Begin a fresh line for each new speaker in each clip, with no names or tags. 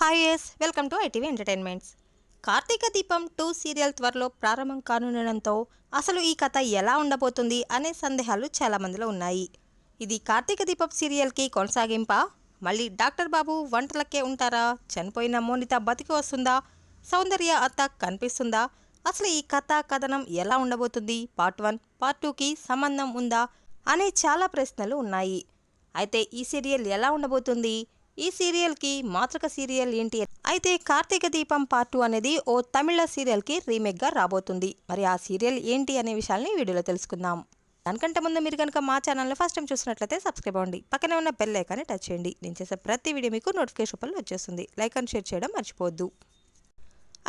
Hi S welcome to ITV entertainments Karthika Deepam two serial త్వరలో ప్రారంభం కానుండడంతో అసలు ఈ కథ ఎలా ఉండబోతుంది అనే సందేహాలు చాలామందిలో ఉన్నాయి. ఇది కార్తీక దీపం సీరియల్కి కొనసాగింపా? మళ్ళీ డాక్టర్ బాబు వంటలకే ఉంటారా? చనిపోయిన మోనిత బతికి వస్తుందా? సౌందర్య అత్త కనిపిస్తుందా? అసలు ఈ కథ కథనం ఎలా ఉండబోతుంది? పార్ట్ వన్ పార్ట్ టూకి సంబంధం ఉందా? అనే చాలా ప్రశ్నలు ఉన్నాయి. అయితే ఈ సీరియల్ ఎలా ఉండబోతుంది? ఈ సీరియల్కి మాతృక సీరియల్ ఏంటి? అయితే కార్తీక దీపం పార్ట్ టూ అనేది ఓ తమిళ సీరియల్కి రీమేక్గా రాబోతుంది. మరి ఆ సీరియల్ ఏంటి అనే విషయాల్ని వీడియోలో తెలుసుకుందాం. దానికంటే ముందు మీరు కనుక మా ఛానల్ని ఫస్ట్ టైం చూసినట్లయితే సబ్స్క్రైబ్ అవ్వండి. పక్కనే ఉన్న బెల్ ఐకాన్ని టచ్ చేయండి. నేను చేసే ప్రతి వీడియో మీకు నోటిఫికేషన్ రూపంలో వచ్చేస్తుంది. లైక్ అండ్ షేర్ చేయడం మర్చిపోవద్దు.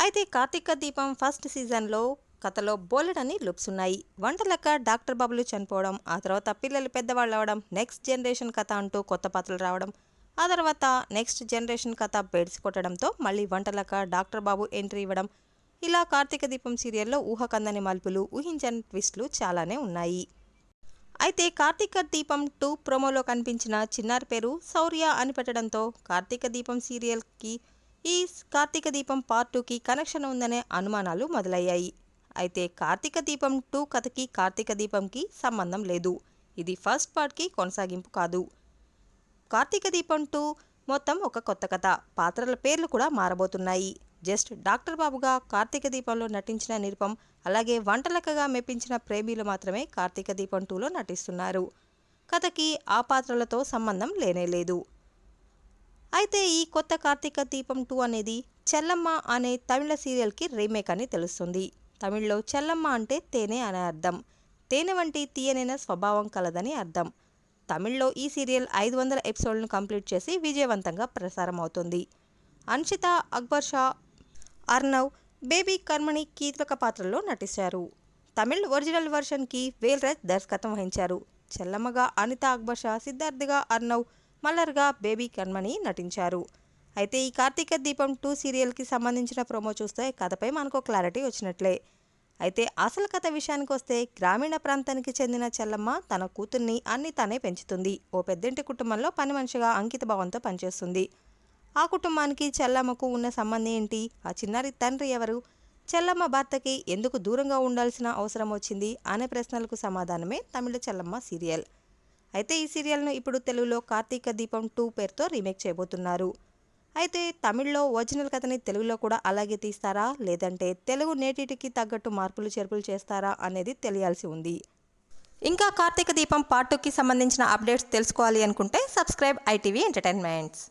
అయితే కార్తీక దీపం ఫస్ట్ సీజన్లో కథలో బోలెడని లుప్స్ ఉన్నాయి. వంట లెక్క డాక్టర్ బాబులు చనిపోవడం ఆ తర్వాత పిల్లలు పెద్దవాళ్ళు అవ్వడం నెక్స్ట్ జనరేషన్ కథ అంటూ కొత్త పాత్రలు రావడం ఆ తర్వాత నెక్స్ట్ జనరేషన్ కథ బెడ్స్ కొట్టడంతో మళ్ళీ వంటలక డాక్టర్ బాబు ఎంట్రీ ఇవ్వడం. ఇలా కార్తీక దీపం సీరియల్లో ఊహకందని మలుపులు ఊహించని ట్విస్టులు చాలానే ఉన్నాయి. అయితే కార్తీక దీపం టూ ప్రోమోలో కనిపించిన చిన్నారి పేరు శౌర్య అని పెట్టడంతో కార్తీక దీపం సీరియల్కి ఈ కార్తీక దీపం పార్ట్ టూకి కనెక్షన్ ఉందనే అనుమానాలు మొదలయ్యాయి. అయితే కార్తీక దీపం టూ కథకి కార్తీక దీపంకి సంబంధం లేదు. ఇది ఫస్ట్ పార్ట్కి కొనసాగింపు కాదు. కార్తీక దీపం టూ మొత్తం ఒక కొత్త కథ. పాత్రల పేర్లు కూడా మారబోతున్నాయి. జస్ట్ డాక్టర్ బాబుగా కార్తీక దీపంలో నటించిన నిరుపం అలాగే వంటలకగా మెప్పించిన ప్రేమీలు మాత్రమే కార్తీక దీపం టూలో నటిస్తున్నారు. కథకి ఆ పాత్రలతో సంబంధం లేనే లేదు. అయితే ఈ కొత్త కార్తీక దీపం టూ అనేది చెల్లమ్మ అనే తమిళ సీరియల్కి రీమేక్ అని తెలుస్తుంది. తమిళ్ళో చెల్లమ్మ అంటే తేనె అనే అర్థం. తేనె వంటి తీయనైన స్వభావం కలదని అర్థం. తమిళ్ళో ఈ సీరియల్ ఐదు వందల ఎపిసోడ్లను కంప్లీట్ చేసి విజయవంతంగా ప్రసారం అవుతుంది అన్షిత అక్బర్ షా అర్నవ్ బేబీ కర్మణి కీలక పాత్రల్లో నటించారు. తమిళ్ ఒరిజినల్ వర్షన్కి వేల్రాజ్ దర్శకత్వం వహించారు. చెల్లమ్మగా అనిత అక్బర్ షా సిద్ధార్థిగా అర్నవ్ మల్లర్గా బేబీ కర్మణి నటించారు. అయితే ఈ కార్తీక దీపం టూ సీరియల్కి సంబంధించిన ప్రోమో చూస్తే కథపై మనకు క్లారిటీ వచ్చినట్లే. అయితే అసలు కథ విషయానికి వస్తే గ్రామీణ ప్రాంతానికి చెందిన చెల్లమ్మ తన కూతుర్ని అన్ని తానే పెంచుతుంది. ఓ పెద్దింటి కుటుంబంలో పని మనిషిగా అంకిత భావంతో పనిచేస్తుంది. ఆ కుటుంబానికి చెల్లమ్మకు ఉన్న సంబంధం ఏంటి? ఆ చిన్నారి తండ్రి ఎవరు? చెల్లమ్మ భర్తకి ఎందుకు దూరంగా ఉండాల్సిన అవసరం వచ్చింది? అనే ప్రశ్నలకు సమాధానమే తమిళ చెల్లమ్మ సీరియల్. అయితే ఈ సీరియల్ను ఇప్పుడు తెలుగులో కార్తీక దీపం టూ పేరుతో రీమేక్ చేయబోతున్నారు. అయితే తమిళ్ళో ఒరిజినల్ కథని తెలుగులో కూడా అలాగే తీస్తారా? లేదంటే తెలుగు నేటికి తగ్గట్టు మార్పులు చేర్పులు చేస్తారా అనేది తెలియాల్సి ఉంది. ఇంకా కార్తీక దీపం పార్ట్ టూకి సంబంధించిన అప్డేట్స్ తెలుసుకోవాలి అనుకుంటే సబ్స్క్రైబ్ ఐటీవీ ఎంటర్టైన్మెంట్స్.